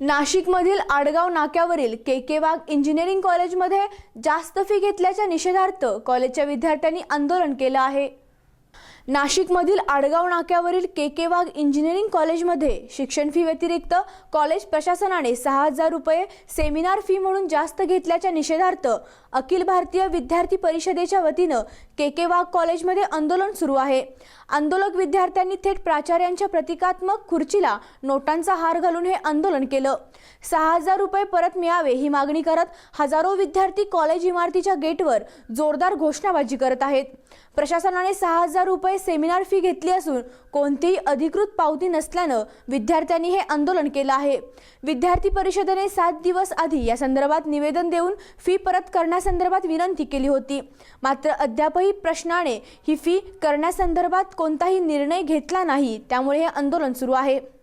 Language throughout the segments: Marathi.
नाशिकमधील आडगाव नाक्यावरील के के वाघ इंजिनिअरिंग कॉलेजमध्ये जास्त फी घेतल्याच्या निषेधार्थ कॉलेजच्या विद्यार्थ्यांनी आंदोलन केलं आहे. नाशिकमधील आडगाव नाक्यावरील के के वाघ इंजिनिअरिंग कॉलेजमध्ये शिक्षण फी व्यतिरिक्त कॉलेज प्रशासनाने सहा हजार रुपये सेमिनार फी म्हणून जास्त घेतल्याच्या निषेधार्थ अखिल भारतीय विद्यार्थी परिषदेच्या वतीनं के के वाघ कॉलेजमध्ये आंदोलन सुरू आहे. आंदोलक विद्यार्थ्यांनी थेट प्राचार्यांच्या प्रतिकात्मक खुर्चीला नोटांचा हार घालून हे आंदोलन केलं. सहा हजार रुपये परत मिळावे ही मागणी करत हजारो विद्यार्थी कॉलेज इमारतीच्या गेटवर जोरदार घोषणाबाजी करत आहेत. प्रशासनाने सहा हजार रुपये सेमिनार फी घेतली असून कोणतीही अधिकृत पावती नसल्यानं विद्यार्थ्यांनी हे आंदोलन केलं आहे. विद्यार्थी परिषदेने सात दिवस आधी या संदर्भात निवेदन देऊन फी परत करण्यासंदर्भात विनंती केली होती. मात्र अद्यापही प्रश्नाने ही फी करण्यासंदर्भात कोणताही निर्णय घेतला नाही. त्यामुळे हे आंदोलन सुरू आहे.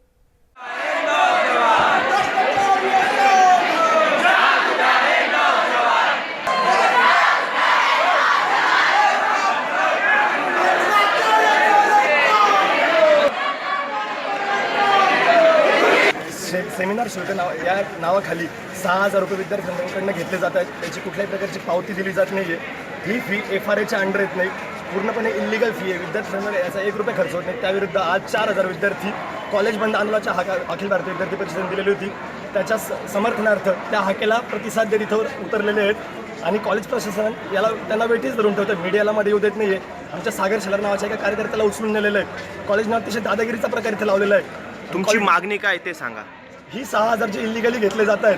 से सेमिनार शुल्क नाव या नावाखाली सहा हजार रुपये विद्यार्थ्यांकडनं घेतले जात आहेत. त्याची कुठल्याही प्रकारची पावती दिली जात नाही आहे ही फी एफ आर एच्या अंडर येत नाही. पूर्णपणे इलिगल फी आहे. विद्यार्थ्यांना याचा एक रुपये खर्च होत नाही. त्याविरुद्ध आज चार हजार विद्यार्थी कॉलेज बंद आंदोलनाच्या हाका अखिल भारतीय विद्यार्थी परिषदेने दिलेली होती. त्याच्या स- समर्थनार्थ त्या हाकेला प्रतिसाद देत इथं उतरलेले आहेत. आणि कॉलेज प्रशासन याला त्यांना वेटीच धरून ठेवतं मीडियाला मध्ये येऊ देत नाही आहे आमच्या सागर शेलार नावाच्या एका कार्यकर्त्याला उचलून नेलेलं आहे. कॉलेजनं अतिशय दादागिरीचा प्रकार इथे लावलेला आहे. तुमची मागणी काय ते सांगा. ही सहा हजार जे इलिगली घेतले जात आहेत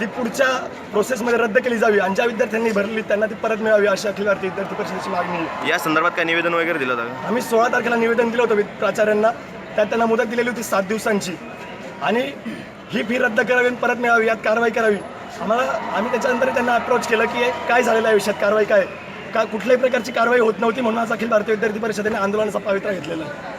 ती पुढच्या प्रोसेसमध्ये रद्द केली जावी आणि ज्या विद्यार्थ्यांनी भरली त्यांना ती परत मिळावी अशी अखिल भारतीय विद्यार्थी परिषदेची मागणी आहे. या संदर्भात काय निवेदन वगैरे दिलं होतं आम्ही सोळा तारखेला निवेदन दिलं होतं प्राचार्यांना. त्यात त्यांना मुदत दिलेली होती सात दिवसांची. आणि ही फी रद्द करावी आणि परत मिळावी यात कारवाई करावी. आम्हाला आम्ही त्याच्यानंतर त्यांना अप्रोच केलं की हे काय झालेलं आहे विषयात कारवाई काय का कुठल्याही प्रकारची कारवाई होत नव्हती म्हणून आज अखिल भारतीय विद्यार्थी परिषदेने आंदोलनाचा पवित्रा घेतलेला आहे.